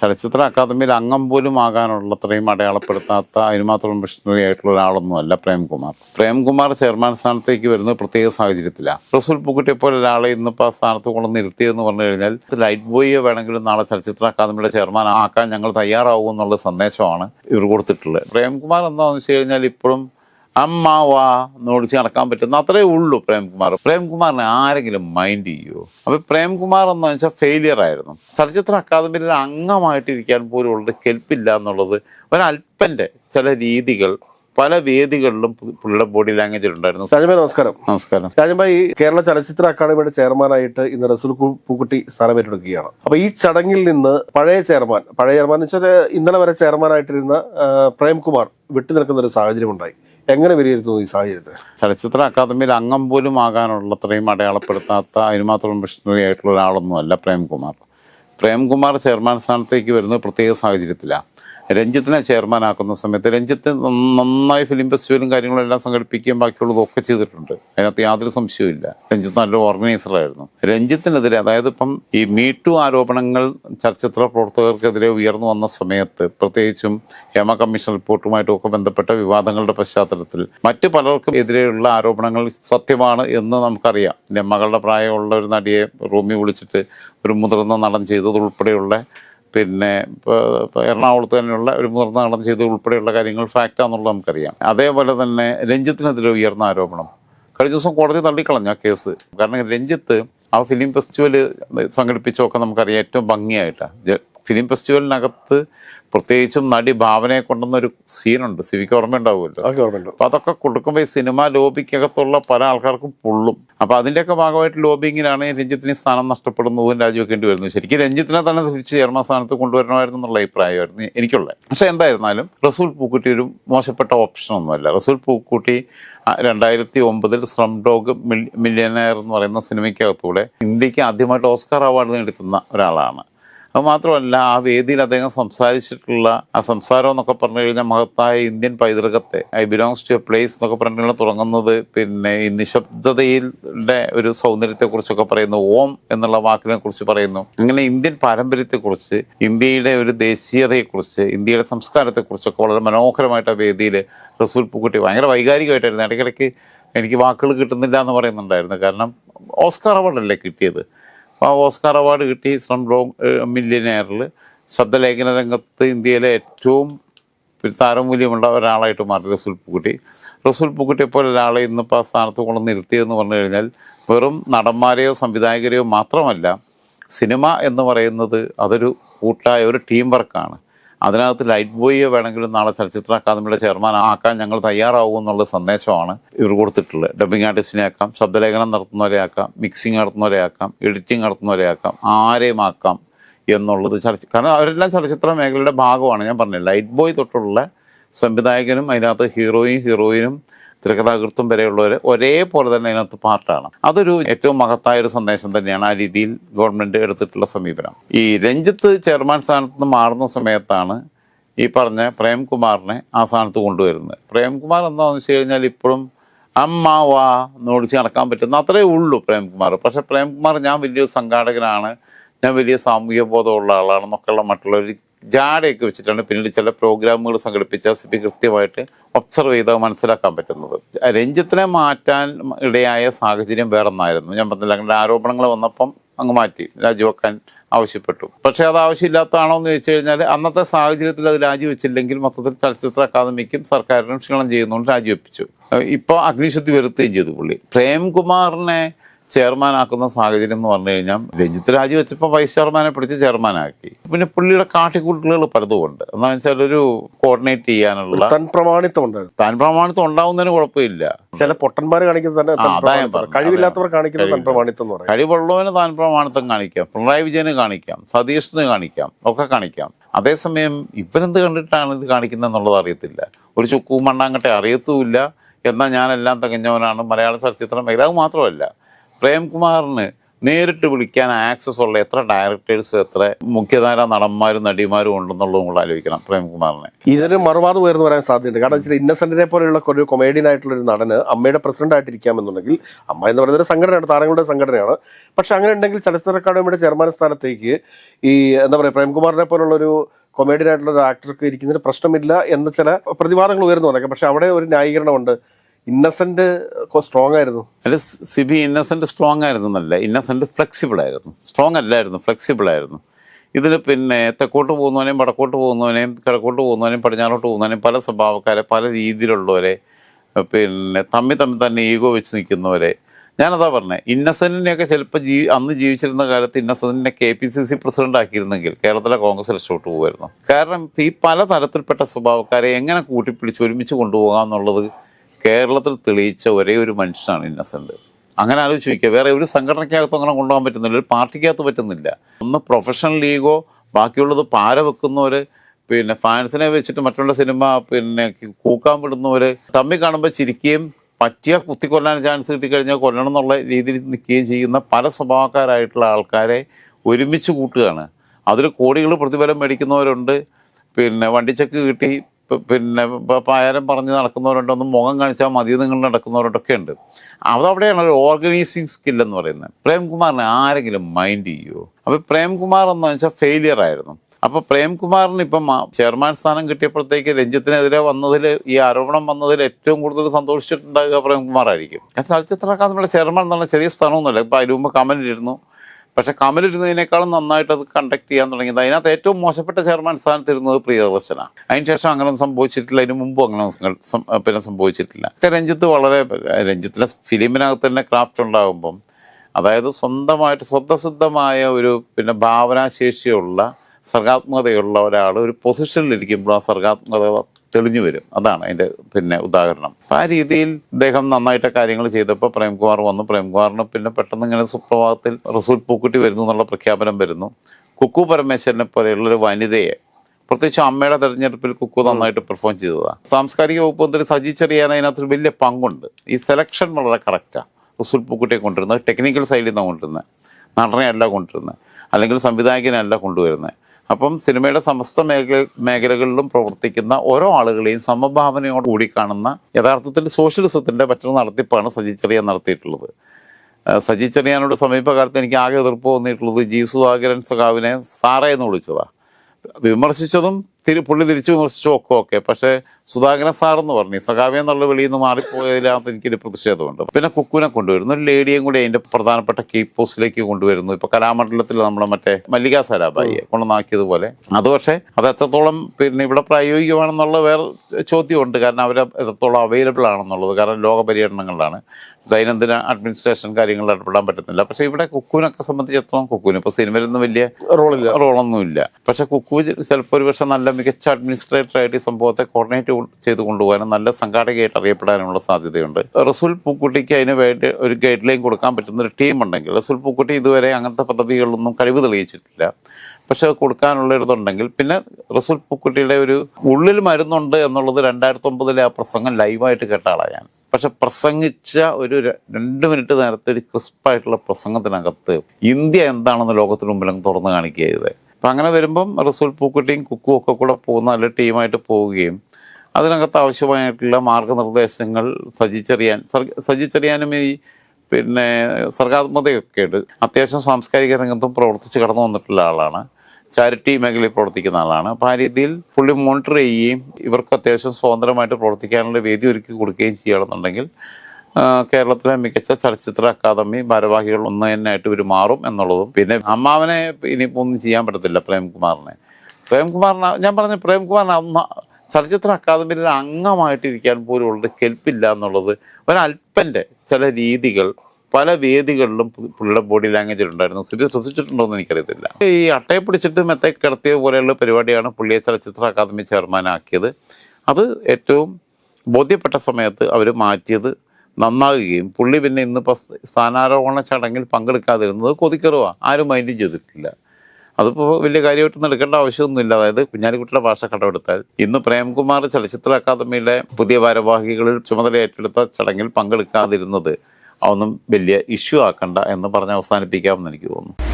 ചലച്ചിത്ര അക്കാദമിയിൽ അംഗം പോലും ആകാനുള്ള അത്രയും അടയാളപ്പെടുത്താത്ത അതിന് മാത്രം മിഷണറി ആയിട്ടുള്ള ഒരാളൊന്നുമല്ല പ്രേംകുമാർ. പ്രേംകുമാർ ചെയർമാൻ സ്ഥാനത്തേക്ക് വരുന്നത് പ്രത്യേക സാഹചര്യത്തിലാണ് റസൂൽ പൂക്കുട്ടിയെ പോലെ ഒരാളെ ഇന്നിപ്പോൾ ആ സ്ഥാനത്ത് കൊണ്ട് നിർത്തിയെന്ന് പറഞ്ഞു കഴിഞ്ഞാൽ ലൈറ്റ് ബോയിയെ വേണമെങ്കിലും നാളെ ചലച്ചിത്ര അക്കാദമിയുടെ ചെയർമാൻ ആക്കാൻ ഞങ്ങൾ തയ്യാറാവും എന്നുള്ള സന്ദേശമാണ് ഇവർ കൊടുത്തിട്ടുള്ളത്. പ്രേംകുമാർ എന്താണെന്ന് വെച്ച് കഴിഞ്ഞാൽ ഇപ്പോഴും അമ്മ വാ എന്ന് വിളിച്ച് നടക്കാൻ പറ്റുന്ന അത്രേ ഉള്ളൂ പ്രേംകുമാർ. പ്രേംകുമാറിനെ ആരെങ്കിലും മൈൻഡ് ചെയ്യുമോ അപ്പൊ പ്രേംകുമാർ എന്ന് വെച്ചാൽ ഫെയിലിയർ ആയിരുന്നു. ചലച്ചിത്ര അക്കാദമിയിൽ അംഗമായിട്ടിരിക്കാൻ പോലും ഉള്ളത് കെൽപ്പില്ല എന്നുള്ളത് ഒരല്പന്റെ ചില രീതികൾ പല വേദികളിലും പുള്ളിയുടെ ബോഡി ലാംഗ്വേജിൽ ഉണ്ടായിരുന്നു. രാജഭായ് നമസ്കാരം. നമസ്കാരം. രാജഭായ് കേരള ചലച്ചിത്ര അക്കാദമിയുടെ ചെയർമാനായിട്ട് ഇന്ന് റസൂൽ പൂക്കുട്ടി സ്ഥാനമേറ്റെടുക്കുകയാണ്. അപ്പൊ ഈ ചടങ്ങിൽ നിന്ന് പഴയ ചെയർമാൻ പഴയ ചെയർമാൻ എന്ന് വെച്ചാൽ ഇന്നലെ വരെ ചെയർമാനായിട്ടിരുന്ന പ്രേംകുമാർ വിട്ടുനിൽക്കുന്ന ഒരു സാഹചര്യം ഉണ്ടായി എങ്ങനെ വിലയിരുത്തുന്നു ഈ സാഹചര്യത്തെ? ചലച്ചിത്ര അക്കാദമിയിൽ അംഗം പോലും ആകാനുള്ള അത്രയും അടയാളപ്പെടുത്താത്ത അതിന് മാത്രം മിഷണറി ആയിട്ടുള്ള ഒരാളൊന്നുമല്ല പ്രേംകുമാർ. പ്രേംകുമാർ ചെയർമാൻ സ്ഥാനത്തേക്ക് വരുന്നത് പ്രത്യേക സാഹചര്യത്തിലാണ്. രഞ്ജിത്തിനെ ചെയർമാൻ ആക്കുന്ന സമയത്ത് രഞ്ജിത്ത് നന്നായി ഫിലിം ഫെസ്റ്റിവലും കാര്യങ്ങളും എല്ലാം സംഘടിപ്പിക്കുകയും ബാക്കിയുള്ളതൊക്കെ ചെയ്തിട്ടുണ്ട്. അതിനകത്ത് യാതൊരു സംശയവുമില്ല. രഞ്ജിത്ത് നല്ലൊരു ഓർഗനൈസറായിരുന്നു രഞ്ജിത്തിനെതിരെ അതായത് ഇപ്പം ഈ മീട്ടു ആരോപണങ്ങൾ ചലച്ചിത്ര പ്രവർത്തകർക്കെതിരെ ഉയർന്നു വന്ന സമയത്ത് പ്രത്യേകിച്ചും ഹേമ കമ്മീഷൻ റിപ്പോർട്ടുമായിട്ടും ഒക്കെ ബന്ധപ്പെട്ട വിവാദങ്ങളുടെ പശ്ചാത്തലത്തിൽ മറ്റു പലർക്കും എതിരെയുള്ള ആരോപണങ്ങൾ സത്യമാണ് എന്ന് നമുക്കറിയാം. മകളുടെ പ്രായമുള്ള ഒരു നടിയെ റൂമിൽ വിളിച്ചിട്ട് ഒരു മുതിർന്ന നടൻ ചെയ്തത് ഉൾപ്പെടെയുള്ള പിന്നെ എറണാകുളത്ത് തന്നെയുള്ള ഒരു മുതിർന്ന നടൻ ചെയ്ത് ഉൾപ്പെടെയുള്ള കാര്യങ്ങൾ ഫാക്റ്റാന്നുള്ളത് നമുക്കറിയാം. അതേപോലെ തന്നെ രഞ്ജിത്തിനെതിരെ ഉയർന്ന ആരോപണം. കഴിഞ്ഞ ദിവസം കോടതി തള്ളിക്കളഞ്ഞു ആ കേസ്. കാരണം രഞ്ജിത്ത് ആ ഫിലിം ഫെസ്റ്റിവൽ സംഘടിപ്പിച്ചൊക്കെ നമുക്കറിയാം ഏറ്റവും ഭംഗിയായിട്ടാണ്. ഫിലിം ഫെസ്റ്റിവലിനകത്ത് പ്രത്യേകിച്ചും നടി ഭാവനയെ കൊണ്ടുവന്നൊരു സീനുണ്ട്. സിവിക്ക് ഓർമ്മ ഉണ്ടാവുമല്ലോ അപ്പൊ അതൊക്കെ കൊടുക്കുമ്പോൾ ഈ സിനിമ ലോബിക്കകത്തുള്ള പല ആൾക്കാർക്കും പൊള്ളും. അപ്പൊ അതിന്റെയൊക്കെ ഭാഗമായിട്ട് ലോബിങ്ങിലാണ് രഞ്ജിത്തിന് സ്ഥാനം നഷ്ടപ്പെടുന്നതും രാജിവെക്കേണ്ടി വരുന്നത്. ശരിക്കും രഞ്ജിത്തിനെ തന്നെ തിരിച്ച് ചെയർമാൻ സ്ഥാനത്ത് കൊണ്ടുവരണമായിരുന്നു എന്നുള്ള അഭിപ്രായമായിരുന്നു എനിക്കുള്ളത്. പക്ഷെ എന്തായിരുന്നാലും റസൂൽ പൂക്കുട്ടി ഒരു മോശപ്പെട്ട ഓപ്ഷൻ ഒന്നുമല്ല. റസൂൽ പൂക്കുട്ടി രണ്ടായിരത്തി ഒമ്പതിൽ സ്രം ഡോഗ് മില്യനയർ എന്ന് പറയുന്ന സിനിമയ്ക്കകത്തൂടെ ഇന്ത്യയ്ക്ക് ആദ്യമായിട്ട് ഓസ്കാർ അവാർഡ് നേടിത്തുന്ന ഒരാളാണ്. അത് മാത്രമല്ല ആ വേദിയിൽ അദ്ദേഹം സംസാരിച്ചിട്ടുള്ള ആ സംസാരം എന്നൊക്കെ പറഞ്ഞു കഴിഞ്ഞാൽ മഹത്തായ ഇന്ത്യൻ പൈതൃകത്തെ I belongs to a place എന്നൊക്കെ പറഞ്ഞുള്ള തുടങ്ങുന്നത് പിന്നെ ഈ നിശബ്ദതയിലെ ഒരു സൗന്ദര്യത്തെക്കുറിച്ചൊക്കെ പറയുന്നു ഓം എന്നുള്ള വാക്കിനെ കുറിച്ച് പറയുന്നു. അങ്ങനെ ഇന്ത്യൻ പാരമ്പര്യത്തെക്കുറിച്ച് ഇന്ത്യയുടെ ഒരു ദേശീയതയെക്കുറിച്ച് ഇന്ത്യയുടെ സംസ്കാരത്തെക്കുറിച്ചൊക്കെ വളരെ മനോഹരമായിട്ട് ആ വേദിയിൽ റസൂൽ പൂക്കുട്ടി ഭയങ്കര വൈകാരികമായിട്ടായിരുന്നു. ഇടയ്ക്കിടയ്ക്ക് എനിക്ക് വാക്കുകൾ കിട്ടുന്നില്ല എന്ന് പറയുന്നുണ്ടായിരുന്നു. കാരണം ഓസ്കാർ അവാർഡല്ലേ കിട്ടിയത്? ആ ഓസ്കാർ അവാർഡ് കിട്ടി സ്ലം ബ്രോ മില്യനെയറിൽ ശബ്ദലേഖന രംഗത്ത് ഇന്ത്യയിലെ ഏറ്റവും താരമൂല്യമുള്ള ഒരാളായിട്ട് മാറി റസൂൽ പൂക്കുട്ടി. റസൂൽ പൂക്കുട്ടിയെ പോലെ ഒരാളെ ഇന്നിപ്പോൾ ആ സ്ഥാനത്ത് കൊണ്ട് നിർത്തിയെന്ന് പറഞ്ഞു കഴിഞ്ഞാൽ വെറും നടന്മാരെയോ സംവിധായകരെയോ മാത്രമല്ല സിനിമ എന്ന് പറയുന്നത് അതൊരു കൂട്ടായ ഒരു ടീം വർക്കാണ് അതിനകത്ത് ലൈറ്റ് ബോയിയെ വേണമെങ്കിലും നാളെ ചലച്ചിത്ര അക്കാദമിയുടെ ചെയർമാൻ ആക്കാൻ ഞങ്ങൾ തയ്യാറാവും എന്നുള്ള സന്ദേശമാണ് ഇവർ കൊടുത്തിട്ടുള്ളത്. ഡബിങ് ആർട്ടിസ്റ്റിനെ ആക്കാം ശബ്ദലേഖനം നടത്തുന്നവരെ ആക്കാം മിക്സിങ് നടത്തുന്നവരെ ആക്കാം എഡിറ്റിംഗ് നടത്തുന്നവരെ ആക്കാം ആരെയും ആക്കാം എന്നുള്ളത് ചലച്ചി കാരണം അവരെല്ലാം ചലച്ചിത്ര മേഖലയുടെ ഭാഗമാണ്. ഞാൻ പറഞ്ഞത് ലൈറ്റ് ബോയ് തൊട്ടുള്ള സംവിധായകനും അതിനകത്ത് ഹീറോയും ഹീറോയിനും തിരക്കഥാകൃത്തും വരെയുള്ളവർ ഒരേപോലെ തന്നെ അതിനകത്ത് പാർട്ടാണ്. അതൊരു ഏറ്റവും മഹത്തായ ഒരു സന്ദേശം തന്നെയാണ് ആ രീതിയിൽ ഗവൺമെന്റ് എടുത്തിട്ടുള്ള സമീപനം. ഈ രഞ്ജിത്ത് ചെയർമാൻ സ്ഥാനത്ത് നിന്ന് മാറുന്ന സമയത്താണ് ഈ പറഞ്ഞ പ്രേംകുമാറിനെ ആ സ്ഥാനത്ത് കൊണ്ടുവരുന്നത്. പ്രേംകുമാർ എന്താണെന്ന് വെച്ച് കഴിഞ്ഞാൽ ഇപ്പോഴും അമ്മ വാ എന്ന് വിളിച്ച് നടക്കാൻ പറ്റുന്ന അത്രേ ഉള്ളൂ പ്രേംകുമാർ. പക്ഷെ പ്രേംകുമാർ ഞാൻ വലിയൊരു സംഘാടകനാണ് ഞാൻ വലിയ സാമൂഹ്യ ബോധമുള്ള ആളാണെന്നൊക്കെയുള്ള മറ്റുള്ളവർ ജാടയൊക്കെ വെച്ചിട്ടാണ് പിന്നീട് ചില പ്രോഗ്രാമുകൾ സംഘടിപ്പിച്ച സിപി കൃത്യമായിട്ട് ഒബ്സർവ് ചെയ്താൽ മനസ്സിലാക്കാൻ പറ്റുന്നത്. രഞ്ജിത്തിനെ മാറ്റാൻ ഇടയായ സാഹചര്യം വേറെ ഒന്നായിരുന്നു ഞാൻ പറഞ്ഞില്ല അങ്ങനെ ആരോപണങ്ങൾ വന്നപ്പം അങ്ങ് മാറ്റി രാജിവെക്കാൻ ആവശ്യപ്പെട്ടു. പക്ഷേ അത് ആവശ്യമില്ലാത്തതാണോ എന്ന് ചോദിച്ചു കഴിഞ്ഞാൽ അന്നത്തെ സാഹചര്യത്തിൽ അത് രാജിവെച്ചില്ലെങ്കിൽ മൊത്തത്തിൽ ചലച്ചിത്ര അക്കാദമിക്കും സർക്കാരിനും ക്ഷീണം ചെയ്യുന്നതുകൊണ്ട് രാജിവെപ്പിച്ചു. ഇപ്പോൾ അഗ്നിശുദ്ധി വരുത്തുകയും ചെയ്തു പുള്ളി. പ്രേംകുമാറിനെ ചെയർമാനാക്കുന്ന സാഹചര്യം എന്ന് പറഞ്ഞു കഴിഞ്ഞാൽ രഞ്ജിത്ത് രാജിവെച്ചപ്പോൾ വൈസ് ചെയർമാനെ പിടിച്ച് ചെയർമാനാക്കി. പിന്നെ പുള്ളിയുടെ കാട്ടിക്കൂട്ടലുകൾ പലതുമുണ്ട്. എന്താ വെച്ചാൽ ഒരു കോർഡിനേറ്റ് ചെയ്യാനുള്ള താൻ പ്രമാണിത്വം ഉണ്ടായിരുന്നു. താൻ പ്രമാണിത്വം ഉണ്ടാവുന്നതിന് കുഴപ്പമില്ല. ചില പൊട്ടന്മാർ കാണിക്കുന്നത് തന്നെ. കഴിവില്ലാത്തവർ കാണിക്കുന്നത് താൻ പ്രമാണിത്വം കഴിവുള്ളവന് താൻ പ്രമാണിത്വം കാണിക്കാം. പിണറായി വിജയന് കാണിക്കാം. സതീഷിന് കാണിക്കാം. ഒക്കെ കാണിക്കാം. അതേസമയം ഇവരെന്ത് കണ്ടിട്ടാണ് ഇത് കാണിക്കുന്നത് എന്നുള്ളത് അറിയത്തില്ല. ഒരു ചുക്കും മണ്ണാങ്കട്ടെ അറിയത്തുമില്ല. എന്നാൽ ഞാനെല്ലാം തികഞ്ഞവനാണ്. മലയാള ചലച്ചിത്ര മേഖല. അത് മാത്രമല്ല. പ്രേംകുമാറിന് നേരിട്ട് വിളിക്കാൻ ആക്സസ് ഉള്ള എത്ര ഡയറക്ടേഴ്സും എത്ര മുഖ്യധാര നടന്മാരും നടിമാരും ഉണ്ടെന്നുള്ളതും കൂടെ ആലോചിക്കണം പ്രേംകുമാറിനെ. ഇതൊരു മറുവാദം ഉയർന്നു വരാൻ സാധ്യതയുണ്ട്. കാരണം വെച്ചാൽ ഇന്നസെന്റിനെ പോലെയുള്ള ഒരു കൊമേഡിയൻ ആയിട്ടുള്ള ഒരു നടന് അമ്മയുടെ പ്രസിഡന്റ് ആയിട്ടിരിക്കാമെന്നുണ്ടെങ്കിൽ അമ്മ എന്ന് പറയുന്നത് ഒരു സംഘടനയാണ് താരങ്ങളുടെ സംഘടനയാണ്. പക്ഷെ അങ്ങനെ ഉണ്ടെങ്കിൽ ചലച്ചിത്ര അക്കാദമിയുടെ ചെയർമാൻ സ്ഥാനത്തേക്ക് ഈ എന്താ പറയുക പ്രേംകുമാറിനെ പോലുള്ള ഒരു കൊമേഡിയൻ ആയിട്ടുള്ള ഒരു ആക്ടർക്ക് ഇരിക്കുന്നതിന് പ്രശ്നമില്ല എന്ന ചില പ്രതിവാദങ്ങൾ ഉയർന്നു വന്നേക്കാം. പക്ഷെ അവിടെ ഒരു ന്യായീകരണമുണ്ട്. ഇന്നസെന്റ് സ്ട്രോങ് ആയിരുന്നു. അല്ല സിബി ഇന്നസെന്റ് സ്ട്രോങ് ആയിരുന്നു എന്നല്ല. ഇന്നസെന്റ് ഫ്ലെക്സിബിൾ ആയിരുന്നു. സ്ട്രോങ് അല്ലായിരുന്നു ഫ്ലെക്സിബിൾ ആയിരുന്നു. ഇതിൽ പിന്നെ തെക്കോട്ട് പോകുന്നവനെയും വടക്കോട്ട് പോകുന്നവനെയും കിഴക്കോട്ട് പോകുന്നവനെയും പടിഞ്ഞാറോട്ട് പോകുന്നവനെയും പല സ്വഭാവക്കാരെ പല രീതിയിലുള്ളവരെ പിന്നെ തമ്മി തമ്മിൽ തന്നെ ഈഗോ വെച്ച് നിൽക്കുന്നവരെ. ഞാനതാ പറഞ്ഞത് ഇന്നസെന്റിനെയൊക്കെ ചിലപ്പോൾ ജീ അന്ന് ജീവിച്ചിരുന്ന കാലത്ത് ഇന്നസെന്റിനെ K P C C president ആക്കിയിരുന്നെങ്കിൽ കേരളത്തിലെ കോൺഗ്രസ് രക്ഷപ്പെട്ടു പോകുമായിരുന്നു. കാരണം ഈ പല തരത്തിൽപ്പെട്ട സ്വഭാവക്കാരെ എങ്ങനെ കൂട്ടിപ്പിടിച്ച് ഒരുമിച്ച് കൊണ്ടുപോകാമെന്നുള്ളത് കേരളത്തിൽ തെളിയിച്ച ഒരേ ഒരു മനുഷ്യനാണ് ഇന്നസെന്റ്. അങ്ങനെ ആലോചിച്ച് വയ്ക്കുക വേറെ ഒരു സംഘടനയ്ക്കകത്ത് അങ്ങനെ കൊണ്ടുപോകാൻ പറ്റുന്നില്ല. ഒരു പാർട്ടിക്കകത്ത് പറ്റുന്നില്ല. ഒന്ന് പ്രൊഫഷണൽ ലീഗോ ബാക്കിയുള്ളത് പാര വെക്കുന്നവർ പിന്നെ ഫാൻസിനെ വെച്ചിട്ട് മറ്റുള്ള സിനിമ പിന്നെ കൂക്കാൻ വിടുന്നവർ തമ്മിൽ കാണുമ്പോൾ ചിരിക്കുകയും പറ്റിയ കുത്തിക്കൊല്ലാൻ ചാൻസ് കിട്ടിക്കഴിഞ്ഞാൽ കൊല്ലണം എന്നുള്ള രീതിയിൽ നിൽക്കുകയും ചെയ്യുന്ന പല സ്വഭാവക്കാരായിട്ടുള്ള ആൾക്കാരെ ഒരുമിച്ച് കൂട്ടുകയാണ്. അതിൽ കോടികൾ പ്രതിഫലം മേടിക്കുന്നവരുണ്ട്. പിന്നെ വണ്ടിച്ചക്ക് കിട്ടി പിന്നെ പായാരം പറഞ്ഞ് നടക്കുന്നവരുണ്ട്. ഒന്ന് മുഖം കാണിച്ചാൽ മതി നിങ്ങൾ നടക്കുന്നവരുണ്ടൊക്കെ ഉണ്ട്. അതവിടെയാണ് ഒരു ഓർഗനൈസിങ് സ്കിൽ എന്ന് പറയുന്നത്. പ്രേംകുമാറിനെ ആരെങ്കിലും മൈൻഡ് ചെയ്യുമോ അപ്പോൾ പ്രേംകുമാർ എന്ന് വെച്ചാൽ ഫെയിലിയർ ആയിരുന്നു. അപ്പോൾ പ്രേംകുമാറിന് ഇപ്പം ചെയർമാൻ സ്ഥാനം കിട്ടിയപ്പോഴത്തേക്ക് രഞ്ജിത്തിനെതിരെ വന്നതിൽ ഈ ആരോപണം വന്നതിൽ ഏറ്റവും കൂടുതൽ സന്തോഷിച്ചിട്ടുണ്ടാകുക പ്രേംകുമാർ ആയിരിക്കും ചലച്ചിത്ര അക്കാദമിയുടെ ചെയർമാൻ എന്നുള്ള ചെറിയ സ്ഥലമൊന്നുമില്ല. ഇപ്പം അതിന് മുമ്പ് കമലിരുന്നു പക്ഷെ കമലിരുന്നതിനേക്കാളും നന്നായിട്ട് അത് കണ്ടക്ട് ചെയ്യാൻ തുടങ്ങിയത്. അതിനകത്ത് ഏറ്റവും മോശപ്പെട്ട ചെയർമാൻ സ്ഥാനത്തിരുന്നത് പ്രിയദർശനാണ് അതിനുശേഷം അങ്ങനെ ഒന്നും സംഭവിച്ചിട്ടില്ല. അതിന് മുമ്പും അങ്ങനെ പിന്നെ സംഭവിച്ചിട്ടില്ല. രഞ്ജിത്ത് വളരെ രഞ്ജിത്തിലെ ഫിലിമിനകത്ത് തന്നെ ക്രാഫ്റ്റ് ഉണ്ടാകുമ്പം അതായത് സ്വന്തമായിട്ട് സ്വതസിദ്ധമായ ഒരു പിന്നെ ഭാവനാശേഷിയുള്ള സർഗാത്മകതയുള്ള ഒരാൾ ഒരു പൊസിഷനിലിരിക്കുമ്പോൾ ആ സർഗാത്മകത തെളിഞ്ഞു വരും. അതാണ് അതിന്റെ പിന്നെ ഉദാഹരണം. ആ രീതിയിൽ അദ്ദേഹം നന്നായിട്ട് കാര്യങ്ങൾ ചെയ്തപ്പോൾ പ്രേംകുമാർ വന്നു. പ്രേംകുമാറിന് പിന്നെ പെട്ടെന്ന് ഇങ്ങനെ സുപ്രഭാതത്തിൽ റസൂൽ പൂക്കുട്ടി വരുന്നു എന്നുള്ള പ്രഖ്യാപനം വരുന്നു. കുക്കു പരമേശ്വരനെ പോലെയുള്ള ഒരു വനിതയെ പ്രത്യേകിച്ച് അമ്മയുടെ തെരഞ്ഞെടുപ്പിൽ കുക്കു നന്നായിട്ട് പെർഫോം ചെയ്തതാണ് സാംസ്കാരിക വകുപ്പ് മന്ത്രി സജി ചെറിയാൻ അതിനകത്തൊരു വലിയ പങ്കുണ്ട്. ഈ സെലക്ഷൻ വളരെ കറക്റ്റാണ് റസൂൽ പൂക്കുട്ടിയെ കൊണ്ടുവരുന്നത്. ടെക്നിക്കൽ സൈഡിൽ നിന്നാണ് കൊണ്ടുവരുന്നത്. നടനെയല്ല കൊണ്ടുവരുന്നത്. അല്ലെങ്കിൽ സംവിധായകനല്ല കൊണ്ടുവരുന്നത്. അപ്പം സിനിമയുടെ സമസ്ത മേഖല മേഖലകളിലും പ്രവർത്തിക്കുന്ന ഓരോ ആളുകളെയും സമഭാവനയോട് കൂടി കാണുന്ന യഥാർത്ഥത്തിൽ സോഷ്യലിസത്തിന്റെ മറ്റൊരു നടത്തിപ്പാണ് സജി ചെറിയാൻ നടത്തിയിട്ടുള്ളത്. സജി ചെറിയാനോട് സമീപകാലത്ത് എനിക്ക് ആകെ എതിർപ്പ് തോന്നിയിട്ടുള്ളത് ജി സുധാകരൻ സഖാവിനെ സാറേ എന്ന് വിളിച്ചതാണ് വിമർശിച്ചതും തിരി പുള്ളി തിരിച്ചു വിമർശിച്ചു ഒക്കെ. ഓക്കെ പക്ഷേ സുധാകരൻ സാറെന്ന് എന്ന് പറഞ്ഞു സഖാവെ എന്നുള്ള വെളിയിൽ നിന്ന് മാറിപ്പോയതിനകത്ത് എനിക്കൊരു പ്രതിഷേധമുണ്ട്. പിന്നെ കുക്കുനെ കൊണ്ടുവരുന്നു. ഒരു ലേഡിയും കൂടി അതിന്റെ പ്രധാനപ്പെട്ട കീ പോസ്റ്റിലേക്ക് കൊണ്ടുവരുന്നു. ഇപ്പൊ കലാമണ്ഡലത്തിൽ നമ്മുടെ മറ്റേ മല്ലിക സരാബായിയെ കൊണ്ടുവന്നാക്കിയതുപോലെ അത് പക്ഷേ അത് എത്രത്തോളം പിന്നെ ഇവിടെ പ്രായോഗികമാണെന്നുള്ള വേറെ ചോദ്യമുണ്ട്. കാരണം അവർ എത്രത്തോളം അവൈലബിൾ ആണെന്നുള്ളത്. കാരണം ലോക പര്യടനങ്ങളിലാണ്. ദൈനംദിന അഡ്മിനിസ്ട്രേഷൻ കാര്യങ്ങൾ ഇടപെടാൻ പറ്റുന്നില്ല പക്ഷെ ഇവിടെ കുക്കുവിനൊക്കെ സംബന്ധിച്ചിടത്തോളം കുക്കുവിന് ഇപ്പോൾ സിനിമയിലൊന്നും വലിയ റോളില്ല. റോളൊന്നുമില്ല. പക്ഷെ കുക്കു ചിലപ്പോൾ ഒരുപക്ഷെ നല്ല മികച്ച അഡ്മിനിസ്ട്രേറ്റർ ആയിട്ട് ഈ സംഭവത്തെ കോർഡിനേറ്റ് ചെയ്ത് കൊണ്ടുപോകാനും നല്ല സംഘാടകയായിട്ട് അറിയപ്പെടാനുള്ള സാധ്യതയുണ്ട്. റസൂൽ പൂക്കുട്ടിക്ക് അതിന് വേണ്ടി ഒരു ഗൈഡ് ലൈൻ കൊടുക്കാൻ പറ്റുന്ന ഒരു ടീം ഉണ്ടെങ്കിൽ റസൂൽ പൂക്കുട്ടി ഇതുവരെ അങ്ങനത്തെ പദവികളിലൊന്നും കഴിവ് തെളിയിച്ചിട്ടില്ല. പക്ഷെ അത് കൊടുക്കാനുള്ള ഇതുണ്ടെങ്കിൽ പിന്നെ റസൂൽ പൂക്കുട്ടിയുടെ ഒരു ഉള്ളിൽ മരുന്നുണ്ട് എന്നുള്ളത് രണ്ടായിരത്തി ഒമ്പതിലെ ആ പ്രസംഗം ലൈവായിട്ട് കേട്ട ആളാണ് ഞാൻ. പക്ഷെ പ്രസംഗിച്ച ഒരു രണ്ട് മിനിറ്റ് നേരത്തെ ഒരു ക്രിസ്പായിട്ടുള്ള പ്രസംഗത്തിനകത്ത് ഇന്ത്യ എന്താണെന്ന് ലോകത്തിന് അങ്ങ് തുറന്നു കാണിക്കുക ചെയ്തത് അപ്പം അങ്ങനെ വരുമ്പം റസൂൽ പൂക്കുട്ടിയും കുക്കും ഒക്കെ കൂടെ പോകുന്ന നല്ല ടീമായിട്ട് പോവുകയും അതിനകത്ത് ആവശ്യമായിട്ടുള്ള മാർഗനിർദ്ദേശങ്ങൾ സജ്ജിച്ചറിയാൻ സജിച്ചറിയാനും ഈ പിന്നെ സർഗാത്മകതയൊക്കെ ഉണ്ട്. അത്യാവശ്യം സാംസ്കാരിക രംഗത്തും പ്രവർത്തിച്ച് കടന്നു വന്നിട്ടുള്ള ആളാണ്. ചാരിറ്റി മേഖലയിൽ പ്രവർത്തിക്കുന്ന ആളാണ്. അപ്പോൾ ആ രീതിയിൽ പുള്ളി മോണിറ്റർ ചെയ്യുകയും ഇവർക്ക് അത്യാവശ്യം സ്വതന്ത്രമായിട്ട് പ്രവർത്തിക്കാനുള്ള വേദി ഒരുക്കി കൊടുക്കുകയും ചെയ്യുകയാണെന്നുണ്ടെങ്കിൽ കേരളത്തിലെ മികച്ച ചലച്ചിത്ര അക്കാദമി ഭാരവാഹികൾ ഒന്ന് തന്നെയായിട്ട് ഇവർ മാറും എന്നുള്ളതും. പിന്നെ അമ്മാവനെ ഇനിയിപ്പോൾ ഒന്നും ചെയ്യാൻ പറ്റത്തില്ല പ്രേംകുമാറിനെ. പ്രേംകുമാറിന് ഞാൻ പറഞ്ഞു പ്രേംകുമാറിന് അന്ന് ചലച്ചിത്ര അക്കാദമിയിൽ അംഗമായിട്ടിരിക്കാൻ പോലും ഉള്ള കെൽപ്പില്ല എന്നുള്ളത് ഒരല്പന്റെ ചില രീതികൾ പല വേദികളിലും പുള്ളിയുടെ ബോഡി ലാംഗ്വേജിൽ ഉണ്ടായിരുന്നു സ്ഥിതി ശ്രദ്ധിച്ചിട്ടുണ്ടോ എന്ന് എനിക്കറിയത്തില്ല. ഈ അട്ടയെ പിടിച്ചിട്ട് മെത്തെ കിടത്തിയ പോലെയുള്ള പരിപാടിയാണ് പുള്ളിയെ ചലച്ചിത്ര അക്കാദമി ചെയർമാനാക്കിയത് അത് ഏറ്റവും ബോധ്യപ്പെട്ട സമയത്ത് അവർ മാറ്റിയത് നന്നാകുകയും പുള്ളി പിന്നെ ഇന്നിപ്പോൾ സ്ഥാനാരോഹണ ചടങ്ങിൽ പങ്കെടുക്കാതിരുന്നത് കൊതിക്കറുവാണ് ആരും മൈൻഡ് ചെയ്തിട്ടില്ല. അതിപ്പോൾ വലിയ കാര്യമായിട്ടൊന്നും എടുക്കേണ്ട ആവശ്യമൊന്നുമില്ല. അതായത് കുഞ്ഞാലിക്കുട്ടിയുടെ ഭാഷ കടമെടുത്താൽ ഇന്ന് പ്രേംകുമാർ ചലച്ചിത്ര അക്കാദമിയിലെ പുതിയ ഭാരവാഹികളിൽ ചുമതല ഏറ്റെടുത്ത ചടങ്ങിൽ പങ്കെടുക്കാതിരുന്നത് അതൊന്നും വലിയ ഇഷ്യൂ ആക്കണ്ട എന്ന് പറഞ്ഞ് അവസാനിപ്പിക്കാമെന്ന് എനിക്ക് തോന്നുന്നു.